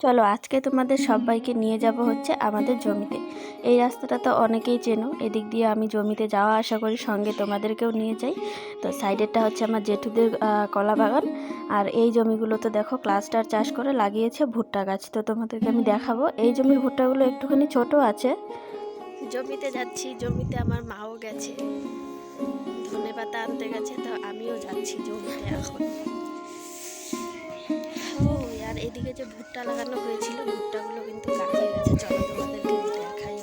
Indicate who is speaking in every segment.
Speaker 1: চলো আজকে তোমাদের সবাইকে নিয়ে যাব হচ্ছে আমাদের জমিতে। এই রাস্তাটা তো অনেকেই চেনো, এদিক দিয়ে আমি জমিতে যাওয়া আসা করি সঙ্গে তোমাদেরকেও নিয়ে যাই। তো সাইডেরটা হচ্ছে আমার জেঠুদের কলা বাগান। আর এই জমিগুলো তো দেখো ক্লাস্টার চাষ করে লাগিয়েছে ভুট্টা গাছ। তো তোমাদেরকে আমি দেখাবো। এই জমির ভুট্টাগুলো একটুখানি ছোট আছে। জমিতে যাচ্ছি, জমিতে আমার মাও গেছে। ধনে পাতা আনতে গেছে, তো আমিও যাচ্ছি জমিতে এখন। আর এদিকে যে ভুট্টা লাগানো হয়েছিল, ভুট্টাগুলো কিন্তু গাছে গেছে। চলো তোমাদেরকে দেখাই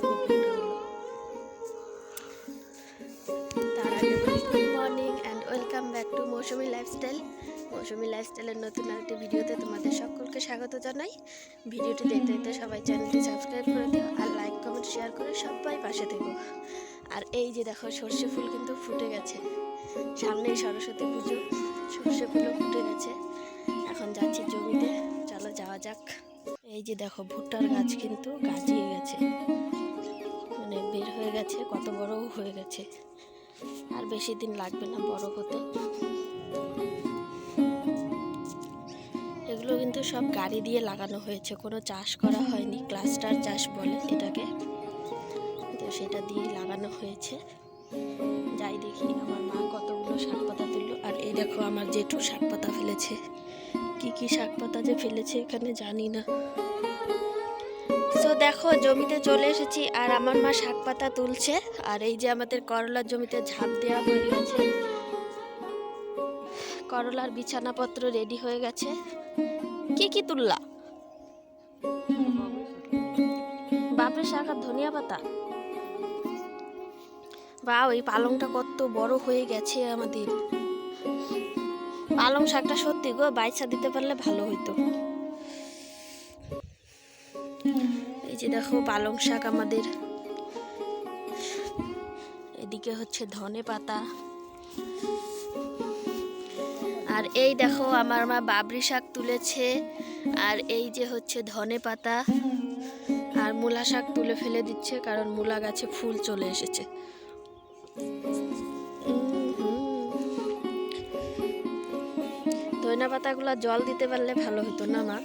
Speaker 1: morning and welcome back to Mousumi lifestyle Mousumi লাইফস্টাইলের নতুন আরেকটি ভিডিওতে তোমাদের সকলকে স্বাগত জানাই। ভিডিওটি দেখতে দেখতে সবাই চ্যানেলটি সাবস্ক্রাইব করে দিও আর লাইক কমেন্ট শেয়ার করে সবাই পাশে থেকো। আর এই যে দেখো, সর্ষে ফুল কিন্তু ফুটে গেছে। সামনেই সরস্বতী পুজো, সর্ষে ফুলও ফুটে গেছে। এখন যাচ্ছি জমিতে। যাওয়া যাক। এই যে দেখো, ভুট্টার গাছ কিন্তু গাজিয়ে গেছে। মানে বের হয়ে গেছে, কত বড় হয়ে গেছে। আর বেশি দিন লাগবে না বড় হতে। এগুলো কিন্তু সব গাড়ি দিয়ে লাগানো হয়েছে, কোনো চাষ করা হয়নি, ক্লাস্টার চাষ বলে এটাকে। তো সেটা দিয়ে লাগানো হয়েছে। যাই দেখি, আমার মা কতগুলো শাক পাতা তুললো। আর এই দেখো, আমার জেঠু শাক পাতা ফেলেছে। কি কি শাক পাতা যে ফেলেছে এখানে জানি না। তো দেখো, জমিতে চলে এসেছি আর আমার মা শাক পাতা তুলছে আর এই যে আমাদের করলার জমিতে ঝাঁপ দেওয়া হয়ে গেছে। করলার বিছানাপত্র রেডি হয়ে গেছে। কি কি তুললা? বাপরে শাক আর ধনিয়া পাতা? বা ওই পালংটা কত বড় হয়ে গেছে আমাদের। পালং শাকটা সত্যি গো বাইসা দিতে পারলে ভালো হইতো। এই যে দেখো, পালং শাক আমাদের। এদিকে হচ্ছে ধনে পাতা। আর এই দেখো, আমার মা বাবরি শাক তুলেছে, আর এই যে হচ্ছে ধনে পাতা। আর মূলা শাক তুলে ফেলে দিচ্ছে, কারণ মূলা গাছে ফুল চলে এসেছে। ধনিয়া পাতাগুলো জল দিতে পারলে ভালো হতো না, মা?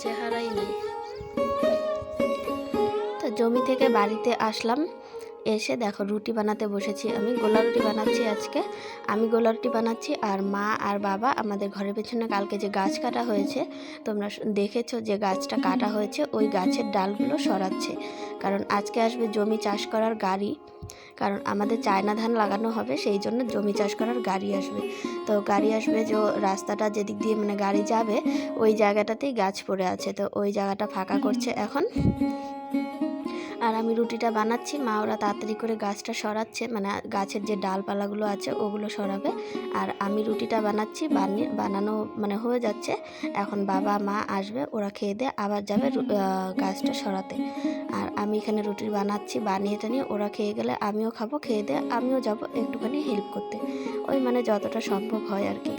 Speaker 1: চেহারাই নেই। তা জমি থেকে বাড়িতে আসলাম। এসে দেখো রুটি বানাতে বসেছি। আমি গোলা রুটি বানাচ্ছি আজকে। আমি গোলা রুটি বানাচ্ছি আর মা আর বাবা আমাদের ঘরের পেছনে কালকে যে গাছ কাটা হয়েছে, তোমরা দেখেছ যে গাছটা কাটা হয়েছে, ওই গাছের ডালগুলো সরাচ্ছে। কারণ আজকে আসবে জমি চাষ করার গাড়ি। কারণ আমাদের চায়না ধান লাগানো হবে, সেই জন্য জমি চাষ করার গাড়ি আসবে। তো গাড়ি আসবে যে রাস্তাটা যেদিক দিয়ে মানে গাড়ি যাবে, ওই জায়গাটাতেই গাছ পড়ে আছে। তো ওই জায়গাটা ফাঁকা করছে এখন। আর আমি রুটিটা বানাচ্ছি। মা ওরা তাড়াতাড়ি করে গাছটা সরাচ্ছে মানে গাছের যে ডালপালাগুলো আছে ওগুলো সরাবে। আর আমি রুটিটা বানাচ্ছি, বানিয়ে, বানানো মানে হয়ে যাচ্ছে। এখন বাবা, মা আসবে, ওরা খেয়ে দিয়ে আবার যাবে গাছটা সরাতে। আর আমি এখানে রুটি বানাচ্ছি বানিয়ে টানিয়ে ওরা খেয়ে গেলে আমিও খাব, খেয়ে দিয়ে আমিও যাব একটুখানি হেল্প করতে। ওই মানে যতটা সম্ভব হয় আর কি।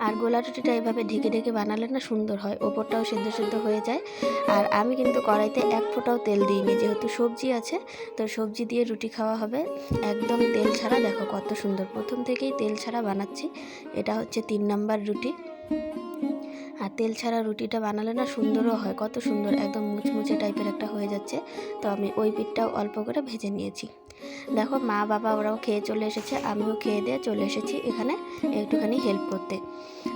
Speaker 1: আর গোলা রুটিটা এভাবে ঢেকে ঢেকে বানালে না সুন্দর হয়। ওপরটাও সিদ্ধ সিদ্ধ হয়ে যায়। আর আমি কিন্তু কড়াইতে এক ফোঁটাও তেল দিইনি। যেহেতু সবজি আছে, তো সবজি দিয়ে রুটি খাওয়া হবে। একদম তেল ছাড়া দেখো কত সুন্দর। প্রথম থেকেই তেল ছাড়া বানাচ্ছি। এটা হচ্ছে তিন নাম্বার রুটি। আর তেল ছাড়া রুটিটা বানালে না সুন্দরও হয়, কত সুন্দর। একদম মুচমুচে টাইপের একটা হয়ে যাচ্ছে। তো আমি ওই পিঠটাও অল্প করে ভেজে নিয়েছি। দেখো, মা, বাবা ওরাও খেয়ে চলে এসেছে, আমিও খেয়ে দিয়ে চলে এসেছি এখানে একটুখানি হেল্প করতে।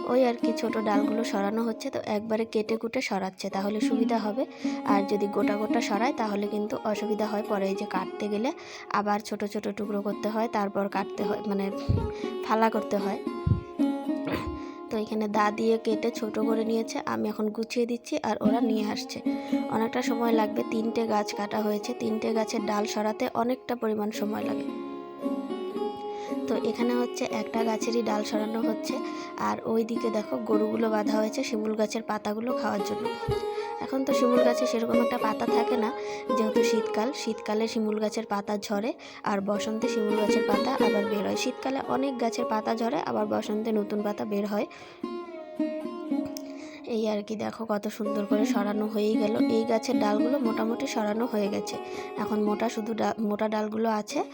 Speaker 1: ওই আর কি, ছোটো ডালগুলো সরানো হচ্ছে, তো একবারে কেটে কুটে সরাচ্ছে, তাহলে সুবিধা হবে। আর যদি গোটা গোটা সরায়, তাহলে কিন্তু অসুবিধা হয় পরে এই যে কাটতে গেলে। আবার ছোট ছোট টুকরো করতে হয়, তারপর কাটতে হয় মানে ফালা করতে হয়। তো এখানে দা দিয়ে কেটে ছোট করে নিয়েছে। আমি এখন গুছিয়ে দিচ্ছি আর ওরা নিয়ে আসছে। অনেকটা সময় লাগবে। তিনটে গাছ কাটা হয়েছে। তিনটে গাছের ডাল সরাতে অনেকটা পরিমাণ সময় লাগে। তো এখানে হচ্ছে একটা গাছেরই ডাল সরানো হচ্ছে। আর ওই দিকে দেখো গরুগুলো বাঁধা হয়েছে শিমুল গাছের পাতাগুলো খাওয়ার জন্য। এখন তো শিমুল গাছে সেরকম একটা পাতা থাকে না, যেহেতু শীতকাল। শীতকালে শিমুল গাছের পাতা ঝরে, আর বসন্তে শিমুল গাছের পাতা আবার বের হয়। শীতকালে অনেক গাছের পাতা ঝরে, আবার বসন্তে নতুন পাতা বের হয়। এই আর কি, দেখো কত সুন্দর করে সরানো হয়েই গেল। এই গাছের ডালগুলো মোটামুটি সরানো হয়ে গেছে। এখন মোটা শুধু মোটা ডালগুলো আছে।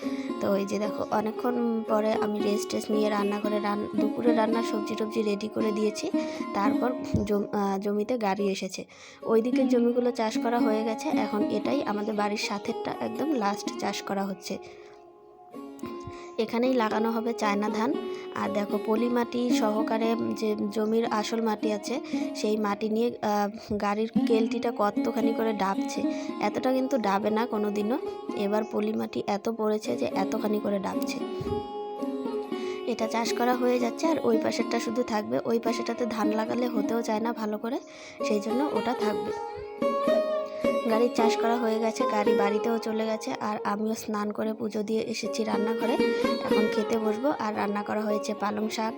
Speaker 1: তো এই যে দেখো, অনেকক্ষণ পরে আমি রেস্ট টেস্ট নিয়ে রান্না করে রান দুপুরে রান্নার সবজি টবজি রেডি করে দিয়েছি। তারপর জম- জমিতে গাড়ি এসেছে। ওই দিকের জমিগুলো চাষ করা হয়ে গেছে। এখন এটাই আমাদের বাড়ির সাথেরটা একদম লাস্ট চাষ করা হচ্ছে। এখানেই লাগানো হবে চায়না ধান। আর দেখো পলি মাটি সহকারে যে জমির আসল মাটি আছে, সেই মাটি নিয়ে গাড়ির কেলটিটা কতখানি করে ডাবছে, এতটা কিন্তু ডাবে না কোনো দিনও এবার পলি মাটি এত পড়েছে যে এতখানি করে ডাবছে। এটা চাষ করা হয়ে যাচ্ছে আর ওই পাশেরটা শুধু থাকবে। ওই পাশেটাতে ধান লাগালে হতেও চায় না ভালো করে, সেই জন্য ওটা থাকবে। গাড়ির চাষ করা হয়ে গেছে, গাড়ি বাড়িতেও চলে গেছে, আর আমিও স্নান করে পুজো দিয়ে এসেছি রান্নাঘরে। এখন খেতে বসবো, আর রান্না করা হয়েছে পালং শাক,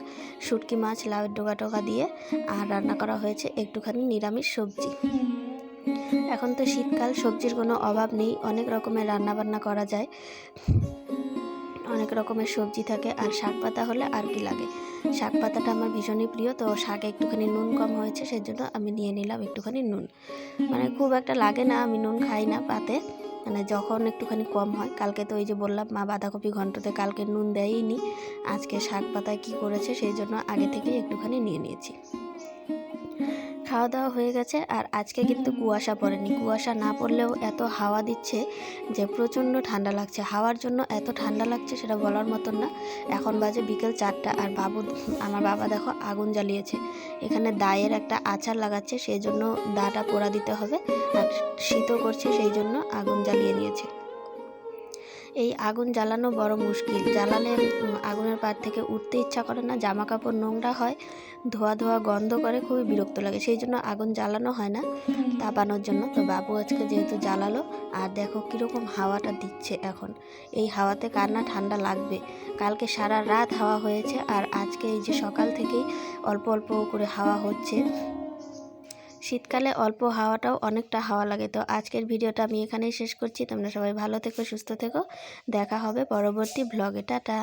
Speaker 1: শুটকি মাছ লাউয়ের ডোকা টোকা দিয়ে, আর রান্না করা হয়েছে একটুখানি নিরামিষ সবজি। এখন তো শীতকাল, সবজির কোনো অভাব নেই, অনেক রকমের রান্না বান্না করা যায়। অনেক রকমের সবজি থাকে আর শাক পাতা হলে আর কি লাগে। শাক পাতাটা আমার ভীষণই প্রিয়, তো শাকে একটুখানি নুন কম হয়েছে, সেজন্য আমি নিয়ে নিলাম একটুখানি নুন। মানে খুব একটা লাগে না, আমি নুন খাই না পাতে। মানে যখন একটুখানি কম হয়, কালকে তো ওই যে বললাম, মা বাঁধাকপি ঘন্টতে কালকে নুন দেয়ই নি আজকে শাক পাতায় কী করেছে, সেই জন্য আগে থেকেই একটুখানি নিয়ে নিয়েছি। খাওয়া দাওয়া হয়ে গেছে আর আজকে কিন্তু কুয়াশা পড়েনি। কুয়াশা না পড়লেও এত হাওয়া দিচ্ছে যে প্রচণ্ড ঠান্ডা লাগছে। হাওয়ার জন্য এত ঠান্ডা লাগছে সেটা বলার মতন না। এখন বাজে বিকেল চারটা আর বাবু, আমার বাবা দেখো আগুন জ্বালিয়েছে। এখানে দায়ের একটা আচার লাগাচ্ছে, সেই জন্য দাটা পোড়া দিতে হবে। আর শীতও করছে, সেই জন্য আগুন জ্বালিয়ে নিয়েছে এই আগুন জ্বালানো বড় মুশকিল। জ্বালালে আগুনের পার থেকে উঠতে ইচ্ছা করে না জামা কাপড় নোংরা হয়, ধোয়া ধোয়া গন্ধ করে, খুবই বিরক্ত লাগে। সেই জন্য আগুন জ্বালানো হয় না, তাপানোর জন্য। তো বাবু আজকে যেহেতু জ্বালালো, আর দেখো কীরকম হাওয়াটা দিচ্ছে এখন। এই হাওয়াতে কার না ঠান্ডা লাগবে। কালকে সারা রাত হাওয়া হয়েছে, আর আজকে এই যে সকাল থেকেই অল্প অল্প করে হাওয়া হচ্ছে শীতকালে অল্প হাওয়াটাও অনেকটা হাওয়া লাগে। তো আজকের ভিডিওটা আমি এখানেই শেষ করছি। তোমরা সবাই ভালো থেকো, সুস্থ থেকো। দেখা হবে পরবর্তী ব্লগে টাটা।